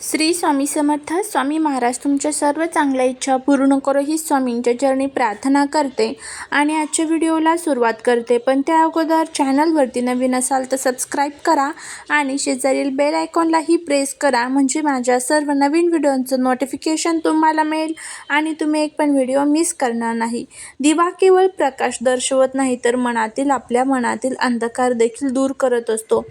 श्री स्वामी समर्थ स्वामी महाराज तुमच्या सर्व चांगल्या इच्छा पूर्ण करो ही स्वामींच्या चरणी प्रार्थना करते आणि आजच्या व्हिडिओला सुरुवात करते. पण त्या अगोदर चॅनलवरती नवीन असाल तर सबस्क्राईब करा आणि शेजारील बेल आयकॉनलाही प्रेस करा म्हणजे माझ्या सर्व नवीन व्हिडिओंचं नोटिफिकेशन तुम्हाला मिळेल आणि तुम्ही एक पण व्हिडिओ मिस करणार नाही. दिवा केवळ प्रकाश दर्शवत नाही तर मनातील आपल्या मनातील अंधकार देखील दूर करत असतो.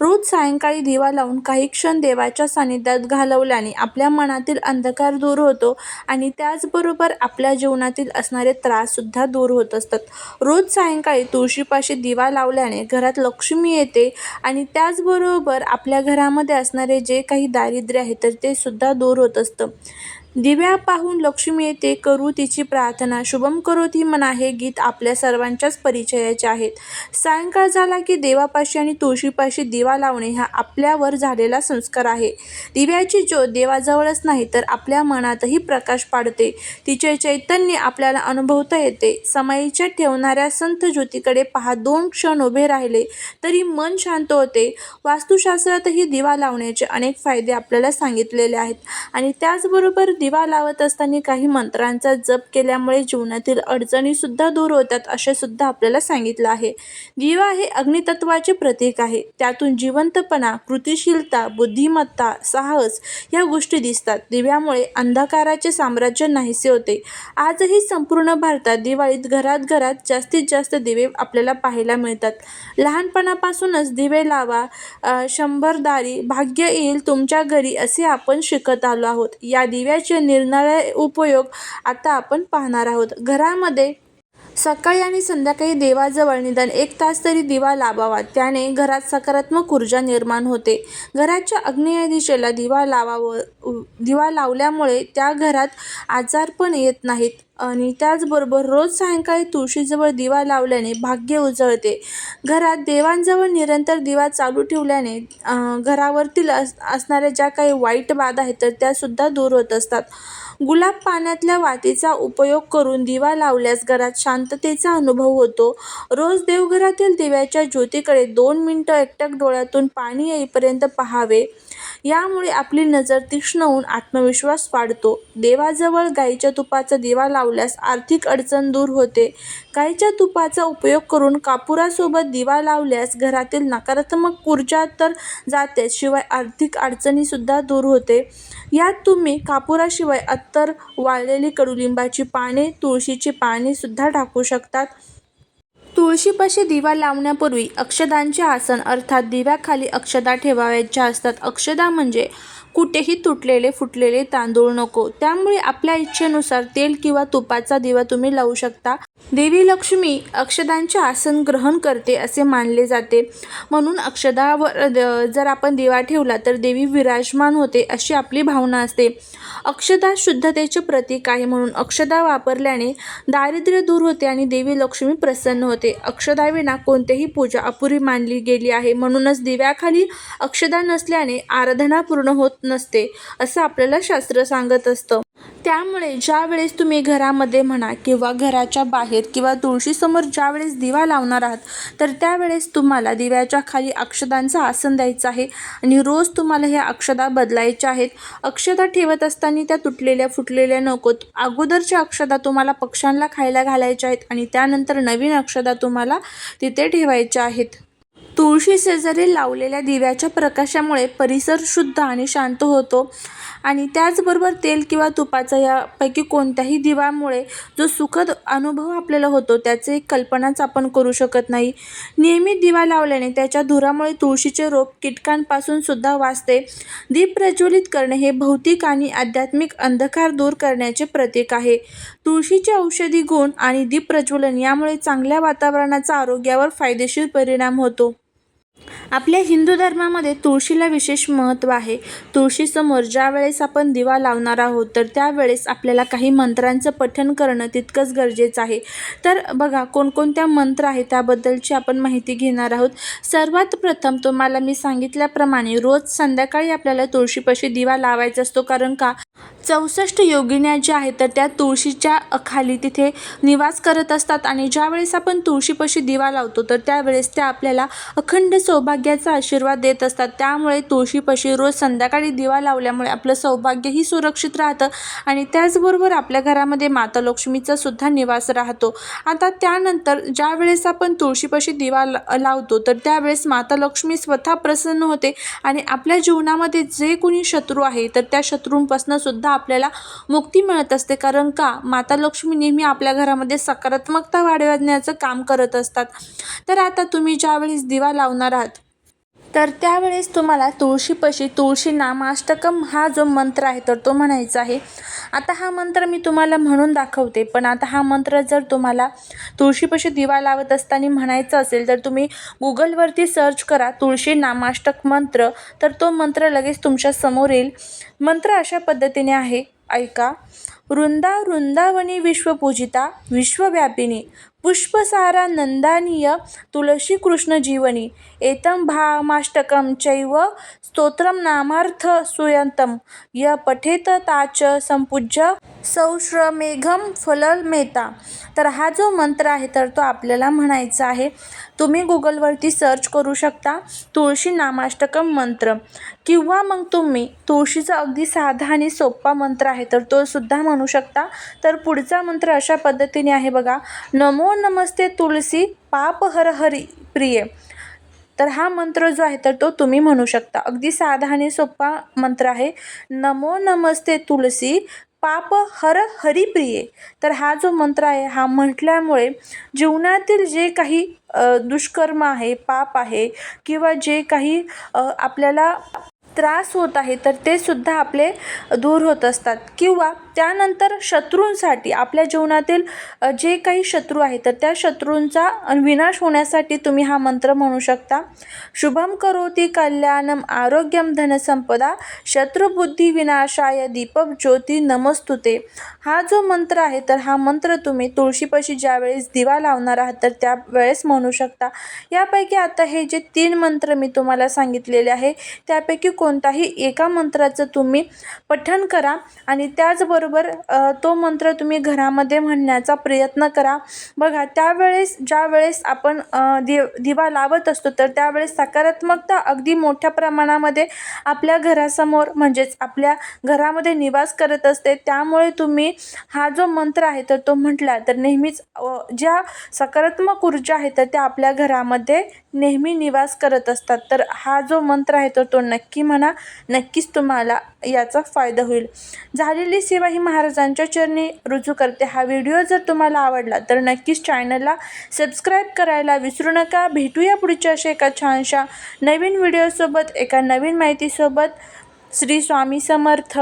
रोज सायंकाळी दिवा लावून काही क्षण देवाच्या सानिध्यात घालवल्याने आपल्या मनातील अंधकार दूर होतो आणि त्याचबरोबर आपल्या जीवनातील असणारे त्राससुद्धा दूर होत असतात. रोज सायंकाळी तुळशीपाशी दिवा लावल्याने घरात लक्ष्मी येते आणि त्याचबरोबर आपल्या घरामध्ये असणारे जे काही दारिद्र्य आहे तर ते सुद्धा दूर होत असतं. दिव्या पाहून लक्ष्मी येते करू तिची प्रार्थना शुभम करोती मना हे गीत आपल्या सर्वांच्याच परिचयाचे आहेत. सायंकाळ झाला की देवापाशी आणि तुळशीपाशी दिवा लावणे हा आपल्यावर झालेला संस्कार आहे. दिव्या दिव्याची ज्योत देवाजवळच नाही तर आपल्या मनातही प्रकाश पाडते. तिचे चैतन्य आपल्याला अनुभवता येते. समाईच्या ठेवणाऱ्या संत ज्योतीकडे पहा. दोन क्षण उभे राहिले तरी मन शांत होते. वास्तुशास्त्रातही दिवा लावण्याचे अनेक फायदे आपल्याला सांगितलेले आहेत. आणि त्याचबरोबर दिवा लावत असताना काही मंत्रांचा जप केल्यामुळे जीवनातील अडचणीसुद्धा दूर होतात असे सुद्धा आपल्याला सांगितलं आहे. दिवा हे अग्नितत्वाचे प्रतीक आहे. त्यातून जिवंतपणा कृतिशीलता बुद्धिमत्ता साहस या गोष्टी दिसतात. दिव्यामुळे अंधकाराचे साम्राज्य नाहीसे होते. आजही संपूर्ण भारतात दिवाळीत घरात घरात जास्तीत जास्त दिवे आपल्याला पाहायला मिळतात. लहानपणापासूनच दिवे लावा शंभरदारी भाग्य येईल तुमच्या घरी असे आपण शिकत आलो आहोत. या दिव्याचे निरनिराळे उपयोग आता आपण पाहणार आहोत. घरामध्ये सकाळी आणि संध्याकाळी देवाजवळ निदान एक तास तरी दिवा लावावा. त्याने घरात सकारात्मक ऊर्जा निर्माण होते. घराच्या आग्नेय दिशेला दिवा लावावं दिवा लावल्यामुळे त्या घरात आजार पण येत नाहीत. आणि त्याचबरोबर रोज सायंकाळी तुळशीजवळ दिवा लावल्याने भाग्य उजळते. घरात देवांजवळ निरंतर दिवा चालू ठेवल्याने घरावरतील अस असणाऱ्या ज्या काही वाईट बाधा आहेत तर त्यासुद्धा दूर होत असतात. गुलाब पाण्यातल्या वातीचा उपयोग करून दिवा लावल्यास घरात शांततेचा अनुभव होतो. रोज देवघरातील दिव्याच्या ज्योतीकडे दोन मिनटं एकटक डोळ्यातून पाणी येईपर्यंत पहावे. यामुळे आपली नजर तीक्ष्ण होऊन आत्मविश्वास वाढतो. देवाजवळ गाईच्या तुपाचा दिवा लावल्यास आर्थिक अडचण दूर होते. गाईच्या तुपाचा उपयोग करून कापुरासोबत दिवा लावल्यास घरातील नकारात्मक ऊर्जा तर जातेच शिवाय आर्थिक अडचणीसुद्धा दूर होते. यात तुम्ही कापुराशिवाय अत्तर वाळलेली कडुलिंबाची पाने तुळशीची पाने सुद्धा टाकू शकतात. तुळशीपाशी दिवा लावण्यापूर्वी अक्षदांचे आसन अर्थात दिव्याखाली अक्षदा ठेवायच्या असतात. अक्षदा म्हणजे कुठेही तुटलेले फुटलेले तांदूळ नको. त्यामुळे आपल्या इच्छेनुसार तेल किंवा तुपाचा दिवा तुम्ही लावू शकता. देवी लक्ष्मी अक्षदांचे आसन ग्रहण करते असे मानले जाते. म्हणून अक्षदावर जर आपण दिवा ठेवला तर देवी विराजमान होते अशी आपली भावना असते. अक्षदा शुद्धतेचे प्रतीक आहे म्हणून अक्षदा वापरल्याने दारिद्र्य दूर होते आणि देवी लक्ष्मी प्रसन्न होते. अक्षदाविना कोणतीही पूजा अपुरी मानली गेली आहे. म्हणूनच दिव्याखाली अक्षदा नसल्याने आराधना पूर्ण होत नसते असं आपल्याला शास्त्र सांगत असतं. त्यामुळे ज्या वेळेस तुम्ही घरामध्ये म्हणा किंवा घराच्या बाहेर किंवा तुळशीसमोर ज्या वेळेस दिवा लावणार आहात तर त्यावेळेस तुम्हाला दिव्याच्या खाली अक्षदांचं आसन द्यायचं आहे आणि रोज तुम्हाला ह्या अक्षदा बदलायच्या आहेत. अक्षदा ठेवत असताना त्या तुटलेल्या फुटलेल्या नकोत. अगोदरच्या अक्षदा तुम्हाला पक्ष्यांना खायला घालायच्या आहेत आणि त्यानंतर नवीन अक्षदा तुम्हाला तिथे ठेवायच्या आहेत. तुळशी शेजारी लावलेल्या दिव्याच्या प्रकाशामुळे परिसर शुद्ध आणि शांत होतो. आणि त्याचबरोबर तेल किंवा तुपाचा यापैकी कोणत्याही दिव्यामुळे जो सुखद अनुभव आपल्याला होतो त्याचे कल्पनाच आपण करू शकत नाही. नियमित दिवा लावल्याने त्याच्या धुरामुळे तुळशीचे रोप कीटकांपासून सुद्धा वाचते. दीप प्रज्वलित करणे हे भौतिक आणि आध्यात्मिक अंधकार दूर करण्याचे प्रतीक आहे. तुळशीचे औषधी गुण आणि दीप प्रज्वलन यामुळे चांगल्या वातावरणाचा आरोग्यावर फायदेशीर परिणाम होतो. आपल्या हिंदू धर्मामध्ये तुळशीला विशेष महत्त्व आहे. तुळशीसमोर ज्या वेळेस आपण दिवा लावणार आहोत तर त्यावेळेस आपल्याला काही मंत्रांचं पठण करणं तितकंच गरजेचं आहे. तर बघा कोणकोणत्या मंत्र आहेत त्याबद्दलची आपण माहिती घेणार आहोत. सर्वात प्रथम तुम्हाला मी सांगितल्याप्रमाणे रोज संध्याकाळी आपल्याला तुळशीपाशी दिवा लावायचा असतो. कारण का? चौसष्ट योगिन्या ज्या आहेत तर त्या तुळशीच्या खाली तिथे निवास करत असतात आणि ज्यावेळेस आपण तुळशीपाशी दिवा लावतो तर त्यावेळेस त्या आपल्याला अखंड सौभाग्याचा आशीर्वाद देत असतात. त्यामुळे तुळशीपाशी रोज संध्याकाळी दिवा लावल्यामुळे आपलं सौभाग्यही सुरक्षित राहतं आणि त्याचबरोबर आपल्या घरामध्ये माता लक्ष्मीचा सुद्धा निवास राहतो. आता त्यानंतर ज्या वेळेस आपण तुळशीपाशी दिवा ला- लावतो तर त्यावेळेस माता लक्ष्मी स्वतः प्रसन्न होते आणि आपल्या जीवनामध्ये जे कोणी शत्रू आहे तर त्या शत्रूंपासून सुद्धा आपल्याला मुक्ती मिळत असते. कारण का? माता लक्ष्मी नेहमी आपल्या घरामध्ये सकारात्मकता वाढवण्याचं काम करत असतात. तर आता तुम्ही ज्यावेळेस दिवा लावणार आहात तर त्यावेळेस तुम्हाला तुळशीपशी तुळशी नामाष्टकम हा जो मंत्र आहे तर तो म्हणायचा आहे. आता हा मंत्र मी तुम्हाला म्हणून दाखवते पण आता हा मंत्र जर तुम्हाला तुळशीपाशी दिवा लावत असताना म्हणायचं असेल तर तुम्ही गुगलवरती सर्च करा तुळशी नामाष्टक मंत्र तर तो मंत्र लगेच तुमच्यासमोर येईल. मंत्र अशा पद्धतीने आहे. ऐका. वृंदा वृंदावनी विश्वपूजिता विश्वव्यापिनी पुष्पसारा नंदानीय तुलसी कृष्ण जीवनी एतं भामाष्टकं चैव स्तोत्रं नामार्थ सुयन्तं य पठेत ताच संपूज्य सौश्रमेघम फलमेता तर हा जो मंत्र आहे तर तो आपल्याला म्हणायचा आहे. तुम्ही गुगलवरती सर्च करू शकता तुळशी नामाष्टकम मंत्र. किंवा मग तुम्ही तुळशीचा अगदी साधा आणि सोपा मंत्र आहे तर तो सुद्धा म्हणू शकता. तर पुढचा मंत्र अशा पद्धतीने आहे बघा. नमो नमस्ते तुळसी पाप हर हरी प्रिय. तर हा मंत्र जो आहे तर तो तुम्ही म्हणू शकता. अगदी साधा आणि सोपा मंत्र आहे. नमो नमस्ते तुळसी पाप हर हरिप्रिये. तर हा जो मंत्र आहे हा म्हटल्यामुळे जीवनातील जे काही दुष्कर्म आहे पाप आहे किंवा जे काही आपल्याला त्रास होत आहे तर ते सुद्धा आपले दूर होत असतात. किंवा त्यानंतर शत्रूंसाठी आपल्या जीवनातील जे काही शत्रू आहे तर त्या शत्रूंचा विनाश होण्यासाठी तुम्ही हा मंत्र म्हणू शकता. शुभम करोती कल्याणम आरोग्यम धनसंपदा शत्रुबुद्धी विनाशाय दीपक ज्योती नमस्तुते. हा जो मंत्र आहे तर हा मंत्र तुम्ही तुळशीपाशी ज्यावेळेस दिवा लावणार आहात तर त्यावेळेस म्हणू शकता. यापैकी आता हे जे तीन मंत्र मी तुम्हाला सांगितलेले आहे त्यापैकी कोणताही एका मंत्राचं तुम्ही पठण करा आणि त्याचबरोबर त्याचबरोबर तो मंत्र तुम्ही घरामध्ये म्हणण्याचा प्रयत्न करा. बघा त्यावेळेस ज्या वेळेस आपण दि दिवा लावत असतो तर त्यावेळेस सकारात्मकता अगदी मोठ्या प्रमाणामध्ये आपल्या घरासमोर म्हणजेच आपल्या घरामध्ये निवास करत असते. त्यामुळे तुम्ही हा जो मंत्र आहे तर तो म्हटला तर नेहमीच ज्या सकारात्मक ऊर्जा आहे तर त्या आपल्या घरामध्ये नेहमी निवास करत असतात. तर हा जो मंत्र आहे तर तो नक्की म्हणा. नक्कीच तुम्हाला याचा फायदा होईल. झालेली सेवा ही महाराजांच्या चरणी रुजू करते. हा व्हिडिओ जर तुम्हाला आवडला तर नक्कीच चॅनलला सबस्क्राईब करायला विसरू नका. भेटूया पुढच्या अशा एका छानशा नवीन व्हिडिओसोबत एका नवीन माहितीसोबत. श्री स्वामी समर्थ.